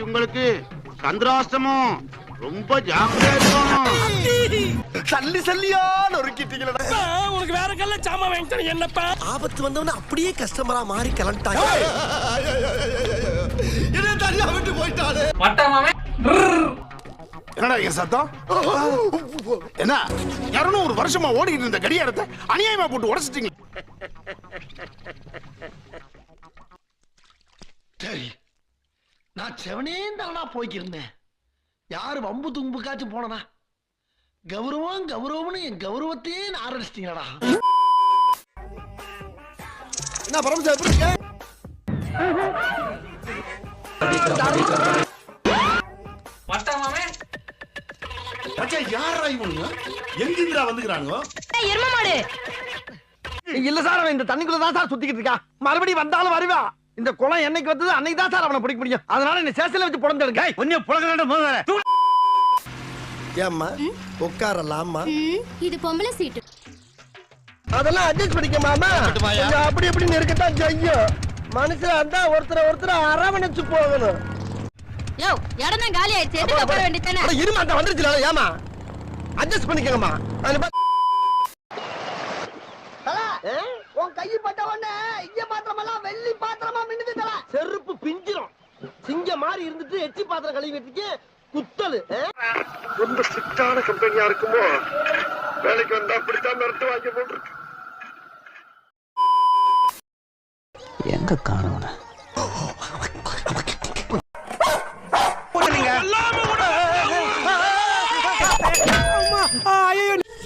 இன்னைக்கு உங்களுக்கு சந்திராஷ்டமம். ரொம்ப ஜாக்கிரதையா இருக்கணும். சல்லி சல்லியா நொறுக்கிட்டீங்களா. உனக்கு வேற கல்ல சாமா வாங்கிட்டேன் என்னப்பா? ஆபத்து வந்தவன அப்படியே கஸ்டமரா மாறி கிளம்பிட்டாங்க. என்ன தனியா விட்டு போயிட்டாரு என்னடா என் சத்தம்? என்ன? இருநூறு வருஷமா ஓடிட்டு இருந்த கடியாரத்தை அநியாயமா போட்டு உடைச்சிட்டீங்க. நான் செவனே தானா போய்க்கிருந்தேன். யாரு வம்பு தும்புக்காச்சும் போனனா கௌரவம் கௌரவம்னு என் கௌரவத்தையே ஆரம்பிச்சிட்டீங்களா என்ன பரமசா எப்படி இருக்க? மச்சான் யாரா இவனுங்க? எங்கிருந்துடா வந்துக்கிறானுங்க? எரும மாடு! இல்ல சார் அவன் இந்த தண்ணிக்குள்ள தான் சார் சுத்திக்கிட்டு இருக்கா. மறுபடியும் வந்தாலும் வருவா. இந்த குளம் என்னைக்கு வந்தது அன்னைக்கு தான் சார் அவனை பிடிக்க முடியும். அதனால என்ன சேசல வச்சு புடந்தெடுக்க ஒன்னே புலக முதல்ல ஏம்மா உட்காரலாமா இது பொம்பளை சீட்டு. அதெல்லாம் அட்ஜஸ்ட் பண்ணிக்க மாமா அப்படி இப்படி இருக்கத்தான் செய்யும். மனுஷனா இருந்தா ஒருத்தர் ஒருத்தர் அரவணைச்சு போகணும். யோ இடம் தான் காலி ஆயிடுச்சு. எதுக்கு போட வேண்டியதானே இருமா அந்த வந்துருச்சுல ஏமா அட்ஜஸ்ட் பண்ணிக்கங்கம்மா. அதுல பா- ஏ? உன் கை பட்ட உடனே இங்க பாத்திரமெல்லாம் வெள்ளி செருப்பு பிஞ்சிரும். சிங்க மாதிரி இருந்துட்டு எச்சி பாத்திரம் கழுவி வச்சுக்கு குத்தலு ரொம்ப ஸ்ட்ரிக்டான கம்பெனியா இருக்குமோ? வேலைக்கு வந்தா அப்படித்தான் மிரட்டு வாங்கி போட்டுருக்கு. எங்க காணவன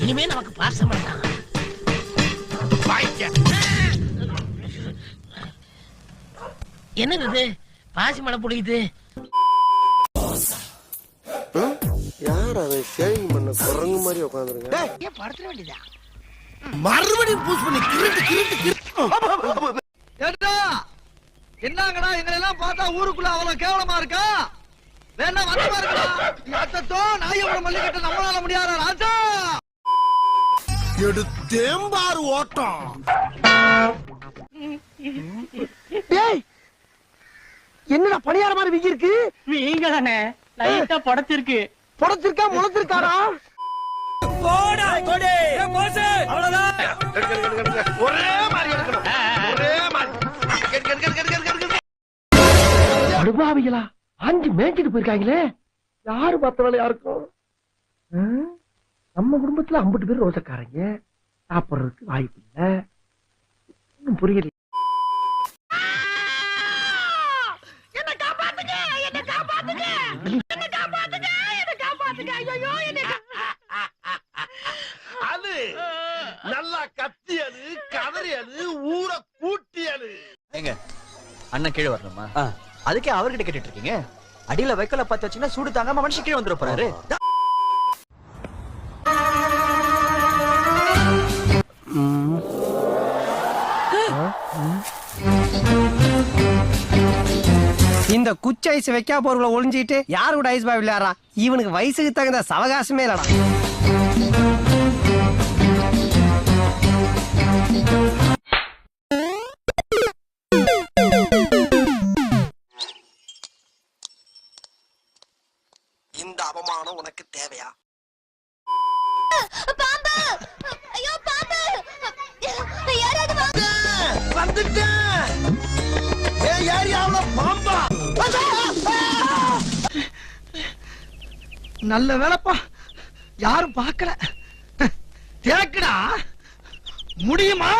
இனிமே நமக்கு பாசம் வேண்டாம் என்னது இது? பாசி மழை பொழியுது. யார் அவன் ஷேவிங் பண்ண? குரங்கு மாதிரி உட்காந்துருங்க ஏன் படுத்துட வேண்டியதா? மறுபடியும் பூஸ் பண்ணி கிருட்டு கிருட்டு கிருட்டு ஏண்டா? என்னங்கடா எங்களை எல்லாம் பார்த்தா ஊருக்குள்ள அவ்வளவு கேவலமா இருக்கா? வேணா வந்து பாருங்கடா அத்தத்தோ நாயோட மல்லிகட்ட நம்மளால முடியாத ராஜா? எடுத்தேம்பாரு ஓட்டம். டேய் என்னடா பணியார மாதிரி விக்கி இருக்கு நீங்க தானே லைட்டா படத்திருக்கு புடச்சிருக்கா முளைச்சிருக்காரா போடா கொடி. அவ்வளவுதான். ஒரே மாதிரி எடுக்கணும். ஒரே மாதிரி. கெடு, கெடு, கெடு, கெடு, கெடு, கெடு. அனுபாவிகளா அஞ்சு மேய்ச்சிட்டு போயிருக்காங்களே. யாரு பார்த்த வேலையா இருக்கும்? நம்ம குடும்பத்துல ஐம்பது பேர் ரோசக்காரங்க. சாப்பிடுறதுக்கு வாய்ப்பு இல்ல. ஒண்ணும் புரியல. அது நல்லா கத்தியது கதறியது ஊரை கூட்டியது. ஏங்க அண்ணன் கீழே வரணுமா? அதுக்கே அவர்கிட்ட கேட்டுட்டு இருக்கீங்க? அடியில வைக்கல பத்து வச்சீங்கன்னா சூடு தாங்காம மனுஷன் கீழே வந்துட குச்சி ஐஸ் வைக்கா போறவங்கள ஒளிஞ்சிட்டு யாரு கூட ஐஸ் பாய் விளையாடுறா? இவனுக்கு வயசுக்கு தகுந்த சவகாசமே இல்லடா. இந்த அவமானம் உனக்கு தேவையா? பாம்பு! ஐயோ பாம்பு! யாராவது வாங்க வந்துட்டேன்! நல்ல வேலைப்பா. யாரும் பார்க்கல. தேக்குடா முடியுமா?